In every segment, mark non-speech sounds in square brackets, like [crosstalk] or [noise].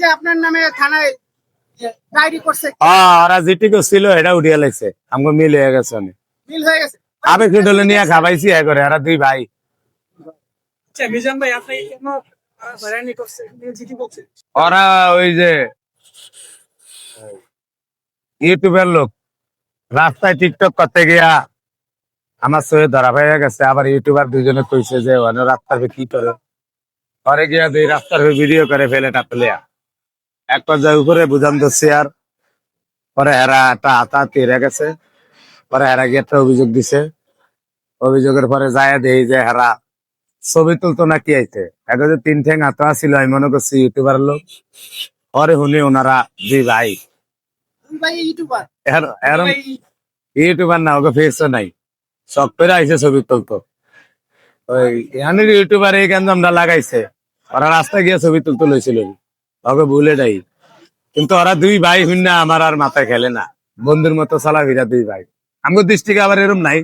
যে আপনার নামে থানায় ডায়েরি করছে। হ্যাঁ ওরা ছিল এটা উঠিয়া লাগছে। আমাকে মিল হয়ে গেছে অনেক। মিল হয়ে গেছে। নিয়ে খাবাইছি এ করে এরা দুই ভাই। আচ্ছা মিজান ভাই আপনি কেন হয়রানি করছে জিটি বলছে। ওরা ওই যে ইউটিউবের লোক রাস্তায় টিকটক করতে গিয়া আমার সঙ্গে ধরা পেয়ে গেছে। আবার ইউটিউবার দুজনে কইছে যে ওখানে রাস্তার কি করে? পরে গিয়া দুই রাস্তার ভিডিও করে ফেলে টাপলিয়া এক পর্যায়ে উপরে বুঝান ধরছে আর পরে এরা একটা হাতা তেরে গেছে। পরে এরা গিয়ে একটা অভিযোগ দিছে। অভিযোগের পরে যায় দেই যে হেরা ছবি তুলতো না কি আইছে এটা যে তিন ঠেং হাতা ছিল আমি মনে করছি ইউটিউবার লোক। পরে শুনি ওনারা জি ভাই। ইউটিউবার। না ওকে ফেসও নাই। শখ করে আইসে ছবি তুলতো। ওই এখানে ইউটিউবার এই আমরা লাগাইছে ওরা রাস্তায় গিয়ে ছবি তুলতে লইছিল। ওকে ভুলে যাই। কিন্তু ওরা দুই ভাই হইন না আমার আর মাথায় খেলে না। বন্ধুর মতো চলাফেরা দুই ভাই। আমগো দৃষ্টিকে আবার এরম নাই।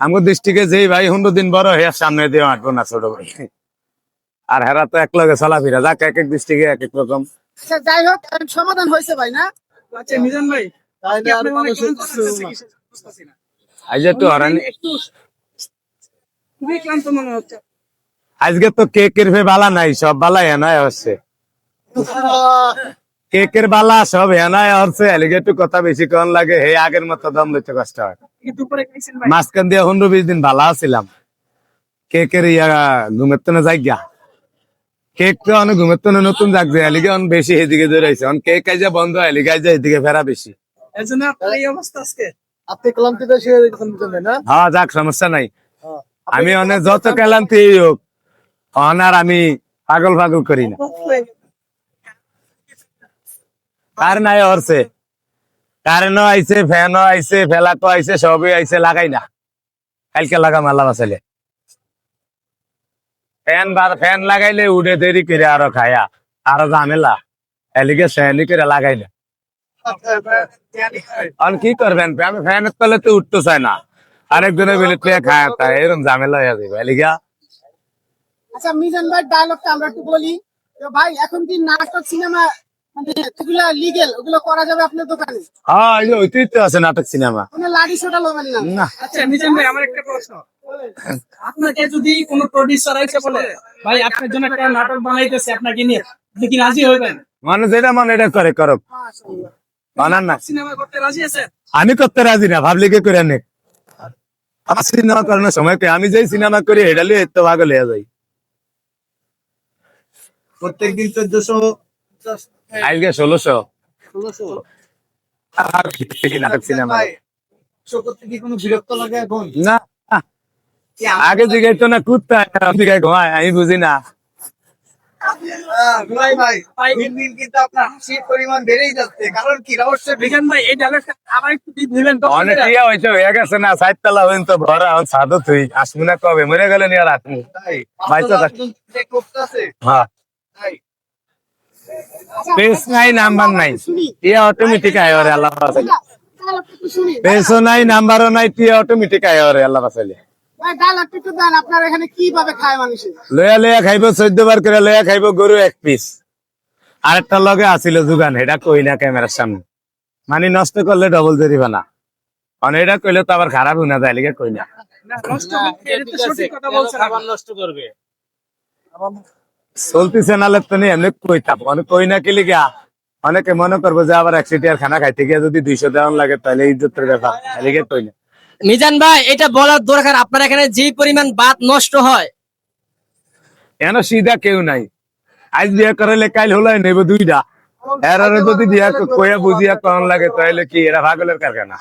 আমগো দৃষ্টিকে যেই ভাই হুন্ডো দিন বড় হয়ে সামনে দিয়ে হাঁটবো না ছোট ভাই। আর হেরা তো এক লগে চলাফেরা যাক এক এক দৃষ্টিকে এক এক রকম। আচ্ছা যাই হোক সমাধান হয়েছে ভাই না? আচ্ছা মিজান ভাই মনে আজকে তো কেকের ভে বালা নাই সব বালা এনায় হচ্ছে। [laughs] কেকের বালা সব এনায় হচ্ছে এলিগে কথা বেশি কম লাগে হে আগের মতো দম লইতে কষ্ট হয়। মাঝখান দিয়ে পনেরো বিশ দিন ভালো ছিলাম কেকের ইয়া ঘুমের তো না যাই গা কেক তো অনেক ঘুমের তো নতুন যাক যে এলিগে অন বেশি এদিকে দৌড়াইছে অন কেক আইজা বন্ধ এলিগে আইজা এদিকে ফেরা বেশি। এর জন্য আপনার এই অবস্থা আজকে। আপনি ক্লান্তিত দিচ্ছেন না? হ্যাঁ যাক সমস্যা নাই। আমি অনেক যত কেলান্তি হোক অনার আমি পাগল পাগল করি না। কার নাই হরছে কারেন্টও আইছে, ফ্যানও আইছে ফেলাকো আইছে, সবই আইছে, লাগাই না। কালকে লাগা মালা বাসাইলে ফ্যান ফ্যান লাগাইলে উড়ে দেরি করে আরও খায়া, আরও ঝামেলা। এলিগে সেলি করে লাগাই না। আর কি করবেন? আমি ফ্যানের তলে তো উঠতে চাই না। আরেকজনের বিলে পেয়ে খায় তা এরকম ঝামেলা হয়ে যাবে এলিগা। আচ্ছা মিজান ভাই ডায়লগটা আমরা একটু বলি। ভাই, এখন কি নাটক, সিনেমা মানে এগুলা লিগেল ওগুলো করা যাবে আপনার দোকানে? হ্যাঁ আছে নাটক সিনেমা। না। আচ্ছা মিজান ভাই আমার একটা প্রশ্ন। আপনাকে যদি কোনো প্রডিউসার আইসে বলে ভাই আপনার জন্য একটা নাটক বানাইতেছে আপনাকে নিয়ে আপনি কি রাজি মানে যেটা মানে এটা করে করো বানান না। সিনেমা করতে রাজি আছেন? আমি করতে রাজি না ভাবলি কে করে নে আমার সিনেমা করানোর সময় কে আমি যেই সিনেমা করি এটা লিয়ে তো ভাগ লিয়ে যাই। প্রত্যেকদিন চোদ্দশো আজকে ষোলোশো নাটক সিনেমা শো করতে কি কোনো বিরক্ত লাগে এখন? না। আগে জিগাইতো না কুত্তা জিগাই ঘুমায় আমি বুঝি না। ভাই ভাই দিন দিন কিন্তু আপনার হাসির পরিমাণ বেড়েই যাচ্ছে। কারণ কি রহস্য মিজান ভাই এই ডায়লগটা আবার একটু দিবেন তো? অনেক হয়েছে গেছে না সাইড তালা ভরা এখন সাদো তুই আসবি না কবে? মরে গেলে নিয়ে রাত তাই বাইচা থাক। করতেছে হ্যাঁ তাই পেস নাই নাম্বার নাই। ইয়ে অটোমেটিক আয় ওরে আল্লাহ পেসও নাই নাম্বারও নাই টিয়া অটোমেটিক আয় ওরে আল্লাহ লয়া লয়া খাইব চোদ্দ বার করে লয়া খাইব গরু এক পিস আরেকটা লগে আসিল যোগান এটা কই না ক্যামেরার সামনে। মানে নষ্ট করলে ডবল জরিমানা মানে এটা কইলে তো আবার খারাপ হই না যায় লিগে কই না। নষ্ট এটা তো সঠিক কথা বলছেন আপনি। নষ্ট করবে। চলতিছে নালে তো নি এমনি কইতাম অনেক কই না কি লিগা? অনেকে মনে করব যে আবার এক সিটিয়ার খানা খাইতে গিয়ে যদি দুইশো দেওয়ান লাগে তাহলে ইজ্জতের ব্যাপার। এলিগে কই না? মিজান ভাই এটা বলার দরকার আপনার এখানে যে পরিমাণ বাত নষ্ট হয়। এন সিধা কেউ নাই? আজ বিয়া করালে কাল হলাই নেব দুইটা। এর যদি বিয়া কইয়া বুঝিয়া কন লাগে তাহলে কি এরা পাগলের কারখানা?